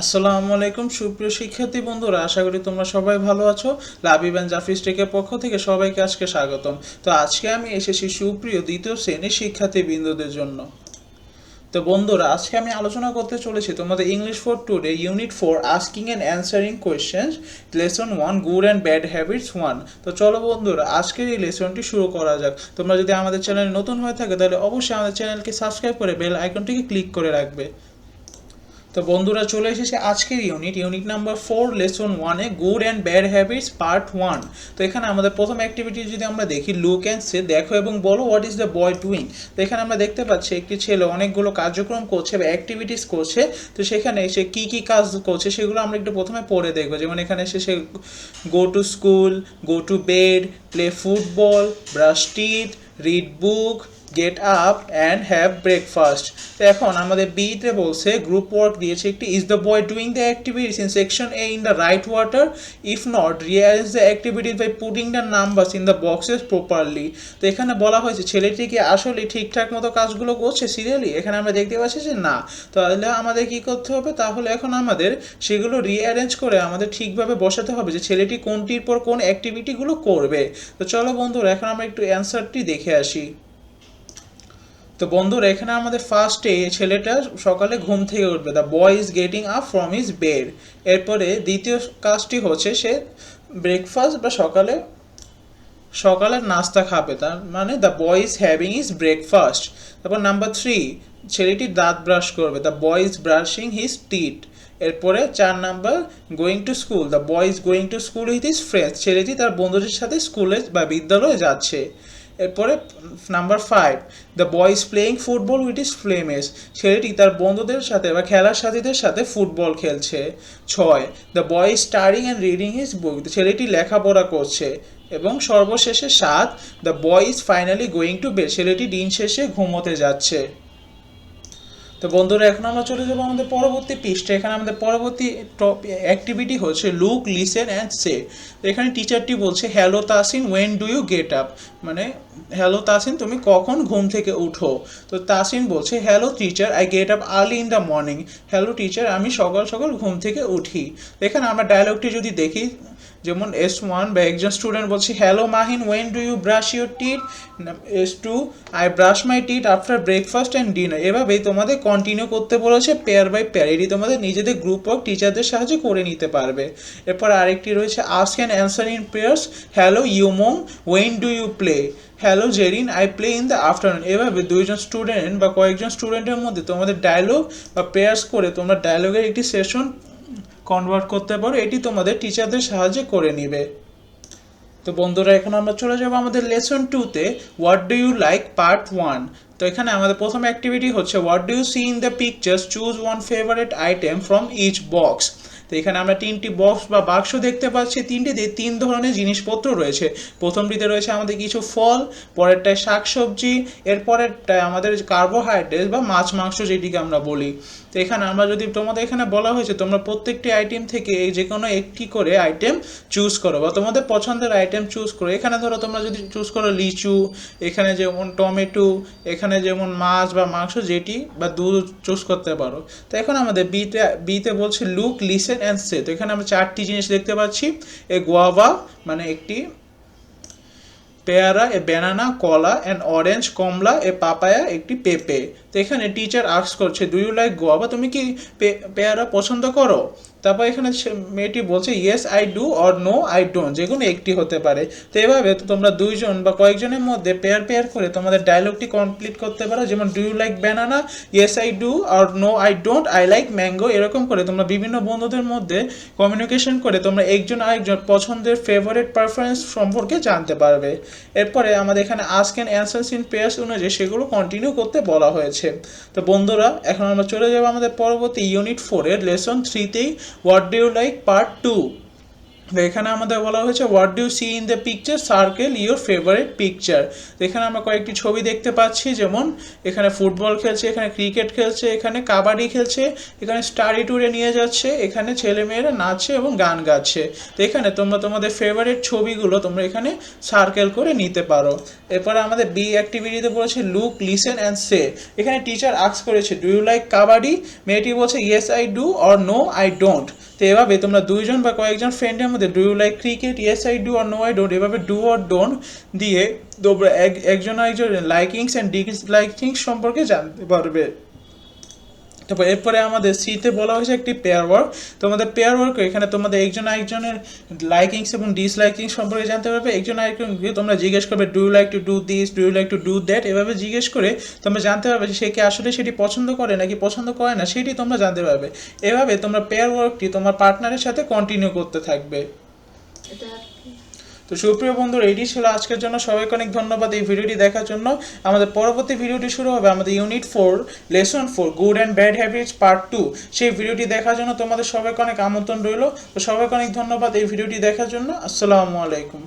আসসালামু আলাইকুম, সুপ্রিয় শিক্ষার্থী বন্ধুরা, আশা করি তোমরা সবাই ভালো আছো। লাবিব অ্যান্ড জাফিস টেকের পক্ষ থেকে সবাইকে আজকে স্বাগতম। তো আজকে আমি এসেছি সুপ্রিয় দ্বিতীয় শ্রেণির শিক্ষার্থী বিন্দুদের জন্য। তো বন্ধুরা, আজকে আমি আলোচনা করতে চলেছি তোমাদের English for today unit four asking and answering questions lesson one good and bad habits one তো চলো বন্ধুরা, আজকের এই লেসনটি শুরু করা যাক। তোমরা যদি আমাদের চ্যানেলে নতুন হয়ে থাকে, তাহলে অবশ্যই আমাদের চ্যানেলকে সাবস্ক্রাইব করে বেল আইকনটিকে ক্লিক করে রাখবে। তো বন্ধুরা চলে এসেছে আজকের unit unit number four lesson ওয়ানে good and bad habits part one তো এখানে আমাদের প্রথম অ্যাক্টিভিটি যদি আমরা দেখি লুক অ্যান্ড সে দেখো এবং বলো what is the boy doing তো এখানে আমরা দেখতে পাচ্ছি একটি ছেলে অনেকগুলো কার্যক্রম করছে বা অ্যাক্টিভিটিস করছে। তো সেখানে সে কী কী কাজ করছে সেগুলো আমরা একটু প্রথমে পড়ে দেখব। যেমন এখানে এসে সে go to school go to bed play football brush teeth read book get up and have breakfast তো এখন আমাদের বিতে বলছে গ্রুপ ওয়ার্ক দিয়েছে একটি is the boy doing the activities in section A in the right order if not realize the activities by putting the numbers in the boxes properly তো এখানে বলা হয়েছে ছেলেটি কি আসলে ঠিকঠাক মতো কাজগুলো করছে সিরিয়ালি এখানে আমরা দেখতে পাচ্ছি যে না। তাহলে আমাদের কি করতে হবে? তাহলে এখন আমাদের সেগুলো রিঅ্যারেঞ্জ করে আমাদের ঠিকভাবে বসাতে হবে যে ছেলেটি কোনটির পর কোন অ্যাক্টিভিটিগুলো করবে। তো চলো বন্ধুরা, এখন আমরা একটু অ্যান্সারটি দেখে আসি। তো বন্ধুরা, এখানে আমাদের ফার্স্টে ছেলেটা সকালে ঘুম থেকে উঠবে। The boy is getting up from his bed এরপরে দ্বিতীয় কাজটি হচ্ছে সে ব্রেকফাস্ট বা সকালে, সকালের নাস্তা খাবে। তার মানে the boy is having his breakfast তারপর নাম্বার থ্রি ছেলেটি দাঁত ব্রাশ করবে। The boy is brushing his teeth এরপরে চার number going to school the boy is going to school with his friends ছেলেটি তার বন্ধুদের সাথে স্কুলে বা বিদ্যালয়ে যাচ্ছে। এরপরে number five the boy is playing football with his friends ছেলেটি তার বন্ধুদের সাথে বা খেলার সাথীদের সাথে ফুটবল খেলছে। ছয় the boy is studying and reading his book ছেলেটি লেখাপড়া করছে। এবং সর্বশেষে সাত the boy is finally going to bed ছেলেটি দিন শেষে ঘুমোতে যাচ্ছে। তো বন্ধুরা, এখন আমরা চলে যাব আমাদের পরবর্তী পৃষ্ঠে। এখানে আমাদের পরবর্তী টপ অ্যাক্টিভিটি হচ্ছে লুক লিসেন অ্যান্ড সে এখানে টিচারটি বলছে hello Tasin when do you get up মানে হ্যালো তাসিন তুমি কখন ঘুম থেকে উঠো? তো তাসিন বলছে hello teacher I get up early in the morning hello teacher আমি সকাল সকাল ঘুম থেকে উঠি। এখানে আমরা ডায়লগটি যদি দেখি যেমন এস ওয়ান বা একজন স্টুডেন্ট বলছে hello Mahin when do you brush your teeth as to I brush my teeth after breakfast and dinner এভাবেই তোমাদের কন্টিনিউ করতে বলেছে পেয়ার বাই পেয়ার এটি তোমাদের নিজেদের গ্রুপ ওয়ার্ক টিচারদের সাহায্যে করে নিতে পারবে। এরপর আরেকটি রয়েছে ask and answer in pairs hello Umong when do you play hello Jerin I play in the afternoon এভাবে দুইজন স্টুডেন্ট বা কয়েকজন স্টুডেন্টের মধ্যে তোমাদের ডায়লগ বা পেয়ার্স করে তোমরা ডায়লগের একটি সেশন কনভার্ট করতে পারো, এটি তোমাদের টিচারদের সাহায্যে করে নিবে। তো বন্ধুরা, এখন আমরা চলে যাব আমাদের লেসন টুতে what do you like part one তো এখানে আমাদের প্রথম অ্যাক্টিভিটি হচ্ছে what do you see in the pictures choose one favourite item from each box তো এখানে আমরা তিনটি বক্স বা বাক্স দেখতে পাচ্ছি, তিনটিতে তিন ধরনের জিনিসপত্র রয়েছে। প্রথমটিতে রয়েছে আমাদের কিছু ফল, পরেরটায় শাকসবজি, এরপরেরটায় আমাদের কার্বোহাইড্রেট বা মাছ মাংস যেটিকে আমরা বলি। তো এখানে আমরা যদি তোমাদের এখানে বলা হয়েছে, তোমরা প্রত্যেকটি আইটেম থেকে এই যে কোনো একটি করে আইটেম চুজ করো বা তোমাদের পছন্দের আইটেম চুজ করো। এখানে ধরো তোমরা যদি চুজ করো লিচু, এখানে যেমন টমেটো, এখানে যেমন মাছ বা মাংস যেটি বা দুধ চুজ করতে পারো। তো এখন আমাদের বিতে বিতে বলছে লুক লিসেন অ্যান্ড সে তো এখানে আমরা চারটি জিনিস দেখতে পাচ্ছি। এ গোয়াভা মানে একটি পেয়ারা, এ ব্যানানা কলা অ্যান্ড অরেঞ্জ কমলা, এ পাপায়া, একটি পেঁপে। তো এখানে টিচার আর্কস করছে ডু ইউ লাইক গোয়া বা তুমি কি পেয়ারা পছন্দ করো? তারপর এখানে মেয়েটি বলছে yes I do or no I don't যে কোনো একটি হতে পারে। তো এভাবে তোমরা দুইজন বা কয়েকজনের মধ্যে পেয়ার পেয়ার করে তোমাদের ডায়লগটি কমপ্লিট করতে পারো। যেমন do you like banana yes I do or no I don't I like mango এরকম করে তোমরা বিভিন্ন বন্ধুদের মধ্যে কমিউনিকেশন করে তোমরা একজন আরেকজন পছন্দের ফেভারিট পারফরমেন্স সম্পর্কে জানতে পারবে। এরপরে আমাদের এখানে ask and answers in pairs অনুযায়ী সেগুলো কন্টিনিউ করতে বলা হয়েছে। তো বন্ধুরা, এখন আমরা চলে যাব আমাদের পরবর্তী ইউনিট ফোরের lesson থ্রিতেই what do you like part two এখানে আমাদের বলা হয়েছে what do see in the picture circle your favourite picture এখানে আমরা কয়েকটি ছবি দেখতে পাচ্ছি, যেমন এখানে ফুটবল খেলছে, এখানে ক্রিকেট খেলছে, এখানে কাবাডি খেলছে, এখানে স্টাডি ট্যুরে নিয়ে যাচ্ছে, এখানে ছেলেমেয়েরা নাচছে এবং গান গাচ্ছে। তো এখানে তোমরা তোমাদের ফেভারিট ছবিগুলো তোমরা এখানে সার্কেল করে নিতে পারো। এরপরে আমাদের বি অ্যাক্টিভিটিতে বলেছে লুক লিসেন অ্যান্ড সে এখানে টিচার আক্স করেছে ডু ইউ লাইক কাবাডি? মেয়েটি বলছে yes I do or no I don't তো এভাবে তোমরা দুইজন বা কয়েকজন ফ্রেন্ডের মধ্যে do you like cricket yes I do R no I don't এভাবে ডু আর ডোন্ট দিয়ে একজন একজন লাইকিংস অ্যান্ড ডিসলাইকিংস সম্পর্কে জানতে পারবে। তারপর এরপরে আমাদের সিতে বলা হয়েছে একটি পেয়ার ওয়ার্ক তোমাদের পেয়ার ওয়ার্ক এখানে তোমাদের একজন আরেকজনের লাইকিংস এবং ডিসলাইকিং সম্পর্কে জানতে পারবে। একজন আরেকজনকে তোমরা জিজ্ঞেস করবে do like to do this do like to do that এভাবে জিজ্ঞেস করে তোমরা জানতে পারবে যে সে কি আসলে সেটি পছন্দ করে নাকি পছন্দ করে না, সেটি তোমরা জানতে পারবে। এভাবে তোমরা পেয়ার ওয়ার্কটি তোমার পার্টনারের সাথে কন্টিনিউ করতে থাকবে। এটা তো সুপ্রিয় বন্ধুরা, এটি ছিল আজকের জন্য। সবাইকে অনেক ধন্যবাদ এই ভিডিওটি দেখার জন্য। আমাদের পরবর্তী ভিডিওটি শুরু হবে আমাদের unit four lesson four good and bad habits part two সেই ভিডিওটি দেখার জন্য তোমাদের সবাইকে অনেক আমন্ত্রণ রইল। তো সবাইকে অনেক ধন্যবাদ এই ভিডিওটি দেখার জন্য। আসসালামু আলাইকুম।